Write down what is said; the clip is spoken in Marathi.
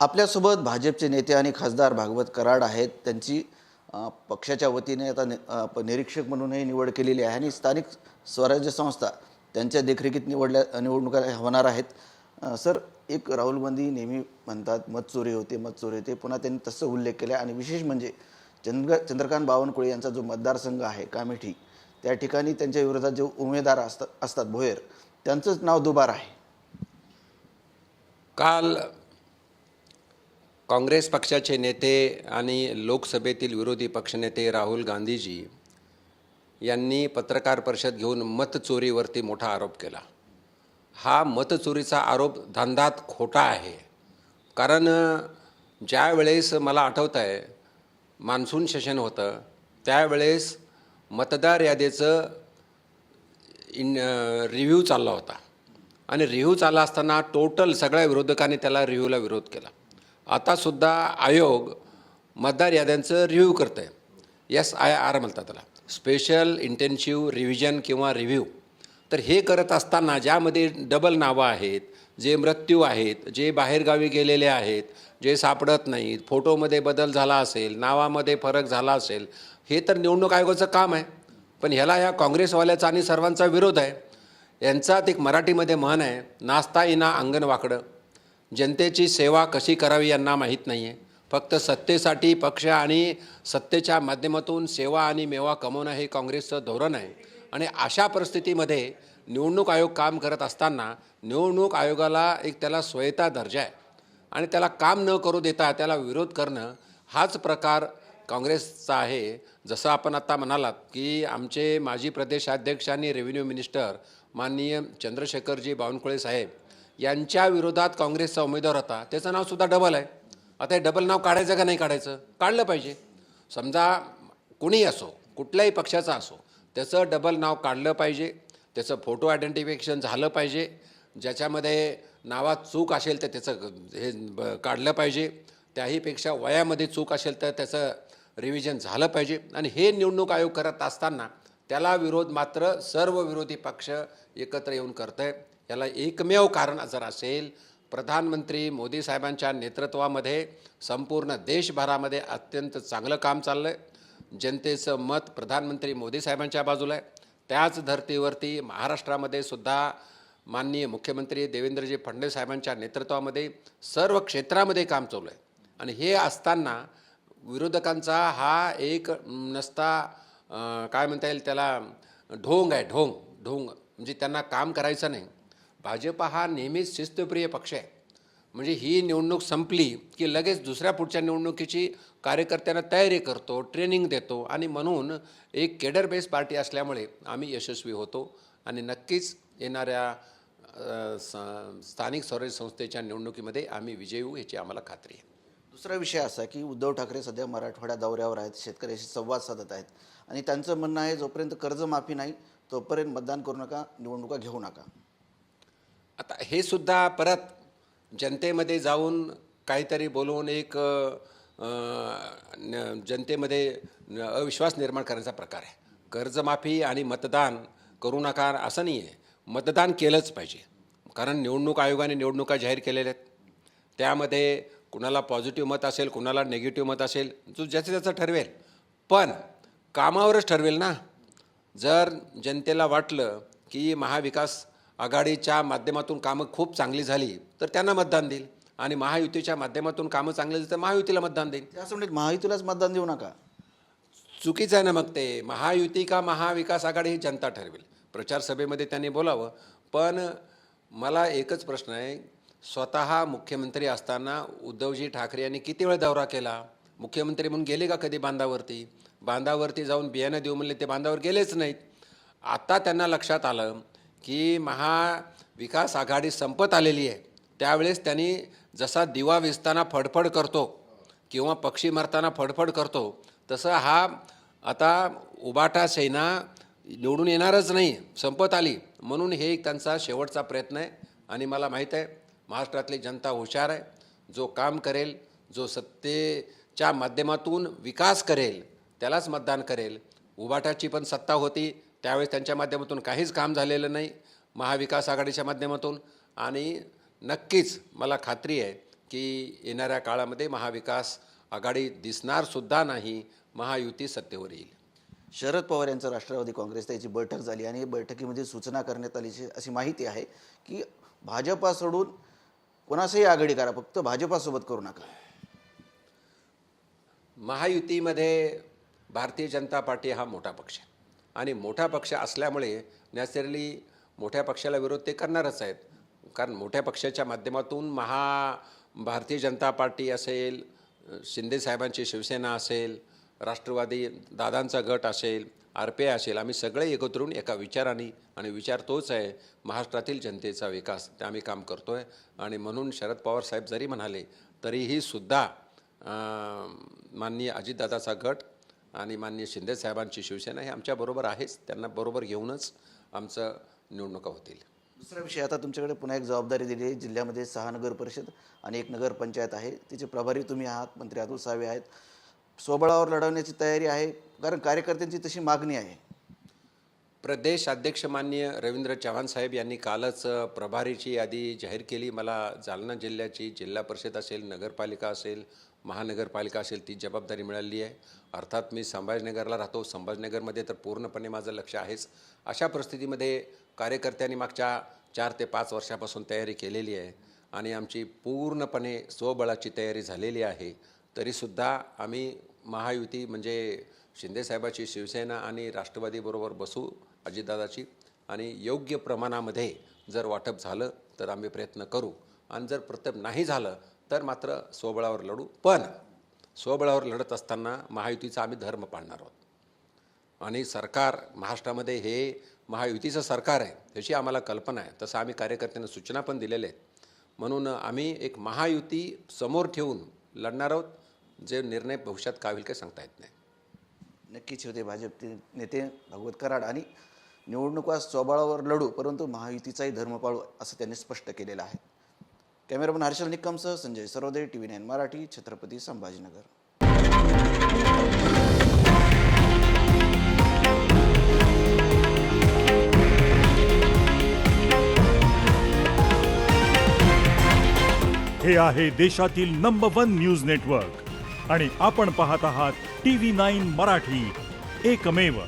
आपल्यासोबत भाजपचे नेते आणि खासदार भागवत कराड आहेत. त्यांची पक्षाच्या वतीने आता नि- प- निरीक्षक म्हणूनही निवड केलेली आहे आणि स्थानिक स्वराज्य संस्था त्यांच्या देखरेखीत निवडल्या निवडणुका होणार आहेत. सर एक राहुल गांधी नेहमी म्हणतात मत चोरी होते मत चोरी होते. पुन्हा त्यांनी तसं उल्लेख केला आणि विशेष म्हणजे चंद्र चंद्रकांत बावनकुळे यांचा जो मतदारसंघ आहे कामेठी त्या ठिकाणी त्यांच्या विरोधात जे उमेदवार असतात असतात भोयर त्यांचंच नाव दुबार आहे. काल काँग्रेस पक्षाचे नेते आणि लोकसभेतील विरोधी पक्षनेते राहुल गांधीजी यांनी पत्रकार परिषद घेऊन मतचोरीवरती मोठा आरोप केला. हा मतचोरीचा आरोप धंदात खोटा आहे. कारण ज्यावेळेस मला आठवतं आहे मान्सून सेशन होतं त्यावेळेस मतदार यादीचं इन रिव्ह्यू चालला होता. आणि रिव्ह्यू चालला असताना टोटल सगळ्या विरोधकांनी त्याला रिव्ह्यूला विरोध केला. आतासुद्धा आयोग मतदार याद्यांचं रिव्ह्यू करत आहे एस आय आर म्हणतात त्याला. स्पेशल इंटेन्सिव्ह रिव्हिजन किंवा रिव्ह्यू तर हे करत असताना ज्यामध्ये डबल नावं आहेत जे मृत्यू आहेत जे बाहेरगावी गेलेले आहेत जे सापडत नाहीत फोटोमध्ये बदल झाला असेल नावामध्ये फरक झाला असेल हे तर निवडणूक आयोगाचं काम आहे. पण ह्याला ह्या काँग्रेसवाल्याचा आणि सर्वांचा विरोध आहे. यांचात एक मराठीमध्ये म्हण आहे नाचता इना अंगण वाकडं जनतेची सेवा कशी करावी यांना माहीत नाही आहे फक्त सत्तेसाठी पक्ष आणि सत्तेच्या माध्यमातून सेवा आणि मेवा कमवणं हे काँग्रेसचं धोरण आहे. आणि अशा परिस्थितीमध्ये निवडणूक आयोग काम करत असताना निवडणूक आयोगाला एक त्याला स्वयता दर्जा आहे. आणि त्याला काम न करू देता त्याला विरोध करणं हाच प्रकार काँग्रेसचा आहे. जसं आपण आत्ता म्हणालात की आमचे माजी प्रदेशाध्यक्ष आणि रेव्हेन्यू मिनिस्टर माननीय चंद्रशेखरजी बावनकुळे साहेब यांच्या विरोधात काँग्रेसचा उमेदवार होता. त्याचं नावसुद्धा डबल आहे. आता हे डबल नाव काढायचं का नाही काढायचं? काढलं पाहिजे. समजा कुणीही असो कुठल्याही पक्षाचा असो त्याचं डबल नाव काढलं पाहिजे. त्याचं फोटो आयडेंटिफिकेशन झालं पाहिजे. ज्याच्यामध्ये नावात चूक असेल तर त्याचं हे काढलं पाहिजे. त्याहीपेक्षा वयामध्ये चूक असेल तर त्याचं रिव्हिजन झालं पाहिजे. आणि हे निवडणूक आयोग करत असताना त्याला विरोध मात्र सर्व विरोधी पक्ष एकत्र येऊन करत आहे याला एकमेव कारण जर असेल प्रधानमंत्री मोदी साहेबांच्या नेतृत्वामध्ये संपूर्ण देशभरामध्ये अत्यंत चांगलं काम चाललं आहे जनतेचं मत प्रधानमंत्री मोदी साहेबांच्या बाजूला आहे. त्याच धर्तीवरती महाराष्ट्रामध्ये सुद्धा माननीय मुख्यमंत्री देवेंद्रजी फडणवीस साहेबांच्या नेतृत्वामध्ये सर्व क्षेत्रामध्ये काम चालू आहे आणि हे असताना विरोधकांचा हा एक नसता काय म्हणता येईल त्याला ढोंग आहे ढोंग ढोंग. म्हणजे त्यांना काम करायचं नाही. भाजप हा नेहमीच शिस्तप्रिय पक्ष आहे. म्हणजे ही निवडणूक संपली की लगेच दुसऱ्या पुढच्या निवडणुकीची कार्यकर्त्यांना तयारी करतो ट्रेनिंग देतो आणि म्हणून एक केडर बेस पार्टी असल्यामुळे आम्ही यशस्वी होतो आणि नक्कीच येणाऱ्या स- स्थानिक स्वराज्य संस्थेच्या निवडणुकीमध्ये आम्ही विजयी होऊ याची आम्हाला खात्री आहे. दुसरा विषय असा की उद्धव ठाकरे सध्या मराठवाड्या दौऱ्यावर आहेत शेतकऱ्याशी संवाद साधत आहेत आणि त्यांचं म्हणणं आहे जोपर्यंत कर्जमाफी नाही तोपर्यंत मतदान करू नका निवडणुका घेऊ नका. आता हे सुद्धा परत जनतेमध्ये जाऊन काहीतरी बोलवून एक न- जनतेमध्ये अविश्वास निर्माण करण्याचा प्रकार आहे. कर्जमाफी आणि मतदान करू नका असं नाही आहे. मतदान केलंच पाहिजे. कारण निवडणूक आयोगाने निवडणुका जाहीर केलेल्या आहेत. त्यामध्ये कुणाला पॉझिटिव्ह मत असेल कुणाला निगेटिव्ह मत असेल जो ज्याचं त्याचं ठरवेल. पण कामावरच ठरवेल ना. जर जनतेला वाटलं की महाविकास आघाडीच्या माध्यमातून कामं खूप चांगली झाली तर त्यांना मतदान देईल. आणि महायुतीच्या माध्यमातून कामं चांगली झाली तर महायुतीला मतदान देईल. असं म्हणजे महायुतीलाच मतदान देऊ नका. चुकीचं आहे ना मग ते. महायुती का महाविकास आघाडी ही जनता ठरवेल. प्रचार सभेमध्ये त्यांनी बोलावं. पण मला एकच प्रश्न आहे. स्वतः मुख्यमंत्री असताना उद्धवजी ठाकरे यांनी किती वेळ दौरा केला? मुख्यमंत्री म्हणून गेले का कधी बांधावरती? बांधावरती जाऊन बियाणं देऊ म्हणले ते बांधावर गेलेच नाहीत. आता त्यांना लक्षात आलं की महाविकास आघाडी संपत आलेली आहे. त्यावेळेस त्यांनी जसा दिवा विजताना फडफड करतो किंवा पक्षी मरताना फडफड करतो तसं हा आता उबाटा सेना निवडून येणारच नाही संपत आली. म्हणून हे एक त्यांचा शेवटचा प्रयत्न आहे. आणि मला माहीत आहे महाराष्ट्रातली जनता हुशार आहे. जो काम करेल जो सत्तेच्या माध्यमातून विकास करेल त्यालाच मतदान करेल. उबाटाची पण सत्ता होती. त्यावेळेस त्यांच्या माध्यमातून काहीच काम झालेलं नाही महाविकास आघाडीच्या माध्यमातून. आणि नक्कीच मला खात्री आहे की येणाऱ्या काळामध्ये महाविकास आघाडी दिसणार सुद्धा नाही महायुती सत्तेवर येईल. शरद पवार यांचं राष्ट्रवादी काँग्रेस त्याची बैठक झाली आणि बैठकीमध्ये सूचना करण्यात आलीची अशी माहिती आहे की भाजपा सोडून कोणासही आघाडी करा फक्त भाजपासोबत करू नका. महायुतीमध्ये भारतीय जनता पार्टी हा मोठा पक्ष आहे. आणि मोठा पक्ष असल्यामुळे नॅचरली मोठ्या पक्षाला विरोध ते करणारच आहेत. कारण मोठ्या पक्षाच्या माध्यमातून महा भारतीय जनता पार्टी असेल शिंदे साहेबांची शिवसेना असेल राष्ट्रवादी दादांचा गट असेल आर पी आय असेल आम्ही सगळे एकत्रून एका विचाराने आणि विचार तोच आहे महाराष्ट्रातील जनतेचा विकास. ते आम्ही काम करतो आहे आणि म्हणून शरद पवार साहेब जरी म्हणाले तरीही सुद्धा माननीय अजितदादाचा गट आणि माननीय शिंदे साहेबांची शिवसेना हे आमच्याबरोबर आहेच. त्यांना बरोबर घेऊनच आमचं निवडणुका होतील. दुसरा विषय आता तुमच्याकडे पुन्हा एक जबाबदारी दिली आहे. जिल्ह्यामध्ये सहा नगर परिषद आणि एक नगर पंचायत आहे. तिचे प्रभारी तुम्ही आहात मंत्री अतुल सावे आहेत. स्वबळावर लढवण्याची तयारी आहे कारण कार्यकर्त्यांची तशी मागणी आहे. प्रदेश अध्यक्ष माननीय रवींद्र चव्हाण साहेब यांनी कालच प्रभारीची यादी जाहीर केली. मला जालना जिल्ह्याची जिल्हा परिषद असेल नगरपालिका असेल महानगरपालिका असेल ती जबाबदारी मिळाली आहे. अर्थात मी संभाजीनगरला राहतो. संभाजीनगरमध्ये तर पूर्णपणे माझं लक्ष आहेच. अशा परिस्थितीमध्ये कार्यकर्त्यांनी मागच्या चार ते पाच वर्षापासून तयारी केलेली आहे आणि आमची पूर्णपणे स्वबळाची तयारी झालेली आहे. तरीसुद्धा आम्ही महायुती म्हणजे शिंदेसाहेबाची शिवसेना आणि राष्ट्रवादीबरोबर बसू अजितदादाची आणि योग्य प्रमाणामध्ये जर वाटप झालं तर आम्ही प्रयत्न करू. आणि जर प्रत्येक नाही झालं तर मात्र स्वबळावर लढू. पण स्वबळावर लढत असताना महायुतीचा आम्ही धर्म पाळणार आहोत. आणि सरकार महाराष्ट्रामध्ये हे महायुतीचं सरकार आहे त्याची आम्हाला कल्पना आहे. तसं आम्ही कार्यकर्त्यांना सूचना पण दिलेल्या आहेत. म्हणून आम्ही एक महायुती समोर ठेवून लढणार आहोत जे निर्णय भविष्यात का होईल काही सांगता येत नाही. नक्कीच होते भाजपचे नेते भागवत कराड. आणि निवडणुका स्वबळावर लढू परंतु महायुतीचाही धर्म पाळू असं त्यांनी स्पष्ट केलेलं आहे. Cameraman Harshal निकमसह Sanjay Sarode T V nine Marathi Chhatrapati Sambhajinagar. हे आहे देशातील नंबर वन न्यूज नेटवर्क आणि आपण पाहत आहात टी व्ही नाईन मराठी. एकमेव